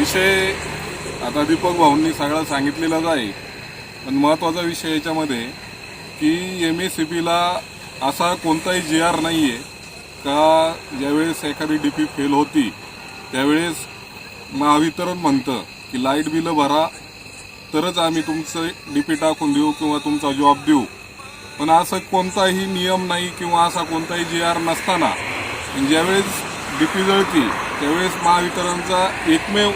विषय आता दीपक भाऊंनी सगळं सांगितलेलाच आहे. पण महत्त्वाचा विषय याच्यामध्ये की एम एस सी बीला असा कोणताही जी आर नाही आहे का ज्यावेळेस एखादी डी पी फेल होती त्यावेळेस महावितरण म्हणतं की लाइट बिलं भरा तरच आम्ही तुमचं डी पी टाकून देऊ किंवा तुमचा जॉब देऊ. पण असं कोणताही नियम नाही किंवा असा कोणताही जी आर नसताना ज्यावेळेस डी पी जळती त्यावेळेस महावितरणचा एकमेव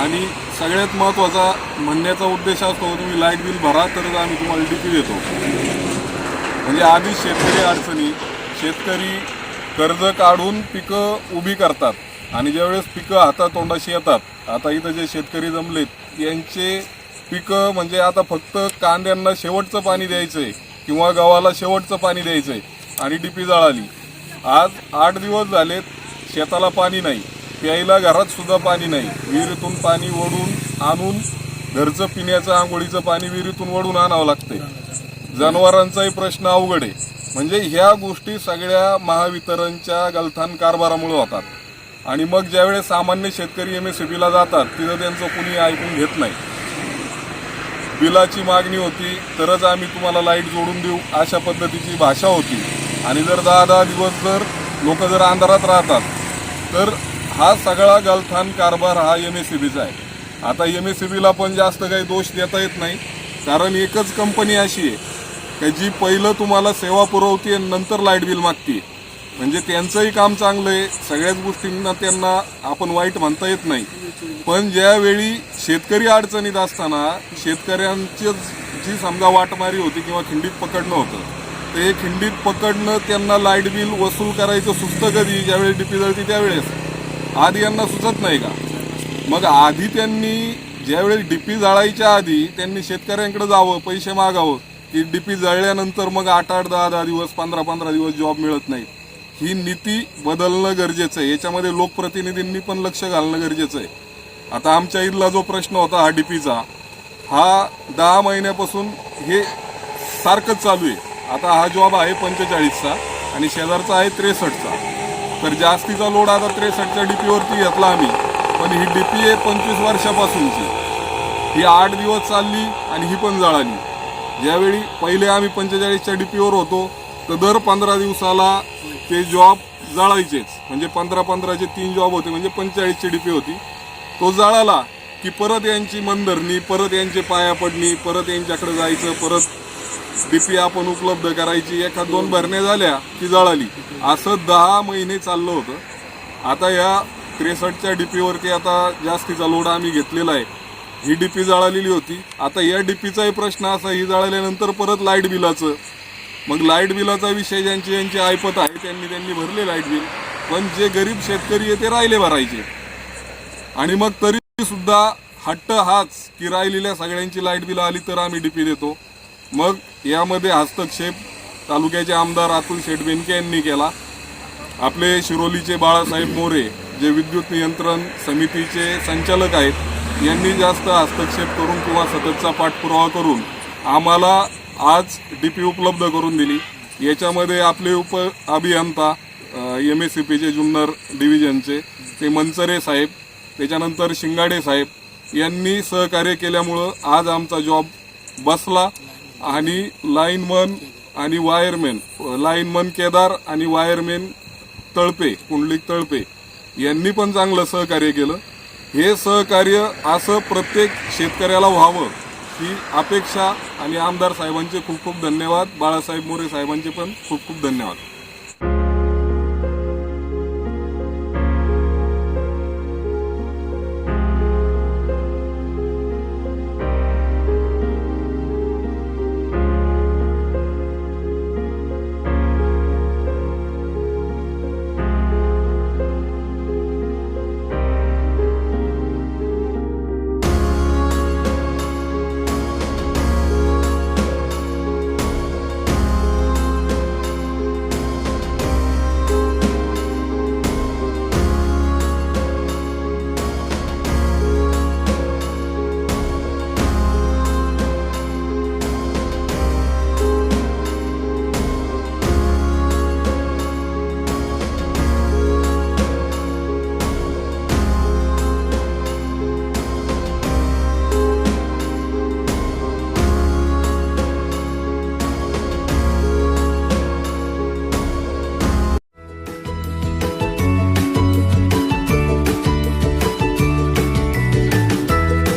आणि सगळ्यात महत्त्वाचा म्हणण्याचा उद्देश असतो तुम्ही लाइट बिल भरा तरच आम्ही तुम्हाला डी पी देतो. म्हणजे आधी शेतकरी अडचणी शेतकरी कर्ज काढून पिकं उभी करतात आणि ज्यावेळेस पिकं हातातोंडाशी येतात आता इथं जे शेतकरी जमलेत यांचे पिकं म्हणजे आता फक्त कांद्यांना शेवटचं पाणी द्यायचं आहे किंवा गव्हाला शेवटचं पाणी द्यायचं आहे आणि डीपी जळाली. आज आठ दिवस झालेत शेताला पाणी नाही प्यायला घरात सुद्धा पाणी नाही. विहिरीतून पाणी ओढून आणून घरचं पिण्याचं आंघोळीचं पाणी विहिरीतून ओढून आणावं लागतंय. जनावरांचाही प्रश्न अवघड आहे. म्हणजे ह्या गोष्टी सगळ्या महावितरणच्या गलथान कारभारामुळे होतात. आणि मग ज्यावेळेस सामान्य शेतकरी एम एस बीला जातात तिथं त्यांचं कुणी ऐकून घेत नाही. बिलाची मागणी होती तरच आम्ही तुम्हाला लाइट जोडून देऊ अशा पद्धतीची भाषा होती. आणि जर दहा दहा दिवस जर लोक जर अंधारात राहतात तर हा सगळा गलथान कारभार हा एम एस आहे. आता एम एस पण जास्त काही दोष देता येत नाही कारण एकच कंपनी अशी आहे का जी पहिलं तुम्हाला सेवा पुरवते आणि नंतर लाइट बिल मागते. म्हणजे त्यांचंही काम चांगलं आहे सगळ्याच गोष्टींना त्यांना आपण वाईट म्हणता येत नाही. पण ज्यावेळी शेतकरी अडचणीत असताना शेतकऱ्यांची जी समजा वाटमारी होती किंवा खिंडीत पकडणं होतं तर हे खिंडीत पकडणं त्यांना लाइट बिल वसूल करायचं सुचतं कधी? ज्यावेळी डीपी जळती त्यावेळेस. आधी यांना सुचत नाही का? मग आधी त्यांनी ज्यावेळेस डीपी जाळायच्या आधी त्यांनी शेतकऱ्यांकडे जावं पैसे मागावं की डीपी जळल्यानंतर मग आठ आठ दहा दहा दिवस पंधरा पंधरा दिवस जॉब मिळत नाही. ही नीती बदलणं गरजेचं आहे. याच्यामध्ये लोकप्रतिनिधींनी पण लक्ष घालणं गरजेचं आहे. आता आमच्या ईदला जो प्रश्न होता हा डीपीचा हा दहा महिन्यापासून हे सारखंच चालू आहे. आता हा जॉब आहे पंचेचाळीसचा आणि शेजारचा आहे त्रेसष्टचा. तर जास्तीचा लोड आता त्रेसष्टच्या डी पीवरती घेतला आम्ही पण ही डी पी आहे पंचवीस वर्षापासूनची. ही आठ दिवस चालली आणि ही पण जळाली. ज्यावेळी पहिले आम्ही पंचेचाळीसच्या डी पीवर होतो तर दर पंधरा दिवसाला ते जॉब जाळायचेच. म्हणजे पंधरा पंधराचे तीन जॉब होते म्हणजे पंचेचाळीसची डी पी होती. तो जाळाला की परत यांची मनधरणी परत यांचे पाया पडणी परत यांच्याकडे जायचं परत डीपी आपण उपलब्ध करायची एखाद दोन भरण्या झाल्या की जळाली. असं दहा महिने चाललं होतं. आता या त्रेसष्टच्या डीपीवरती आता जास्तीचा लोड आम्ही घेतलेला आहे. ही डीपी जळालेली होती. आता या डीपीचाही प्रश्न असा ही जळाल्यानंतर परत लाइट बिलाचं मग लाइट बिलाचा विषय ज्यांची ज्यांची ऐपत आहे त्यांनी त्यांनी भरले लाइट बिल पण जे गरीब शेतकरी आहे ते राहिले भरायचे. आणि मग तरी सुद्धा हट्ट हाच की राहिलेल्या सगळ्यांची लाइट बिल आली तर आम्ही डीपी देतो. मग यामध्ये हस्तक्षेप तालुक्याचे आमदार अतुल शेटबेनके यांनी केला. आपले शिरोलीचे बाळासाहेब मोरे जे विद्युत नियंत्रण समितीचे संचालक आहेत यांनी जास्त हस्तक्षेप करून किंवा सततचा पाठपुरावा करून आम्हाला आज डी पी उपलब्ध करून दिली. याच्यामध्ये आपले उप अभियंता एम एस सी पीचे जुन्नर डिव्हिजनचे ते मनसरे साहेब त्याच्यानंतर शिंगाडे साहेब यांनी सहकार्य केल्यामुळं आज आमचा जॉब बसला. आणि लाईनमन आणि वायरमॅन लाईनमन केदार आणि वायरमॅन तळपे कुंडलिक तळपे यांनी पण चांगलं सहकार्य केलं. हे सहकार्य असं प्रत्येक शेतकऱ्याला व्हावं ही अपेक्षा आणि आमदार साहेबांचे खूप खूप धन्यवाद. बाळासाहेब मोरे साहेबांचे पण खूप खूप धन्यवाद.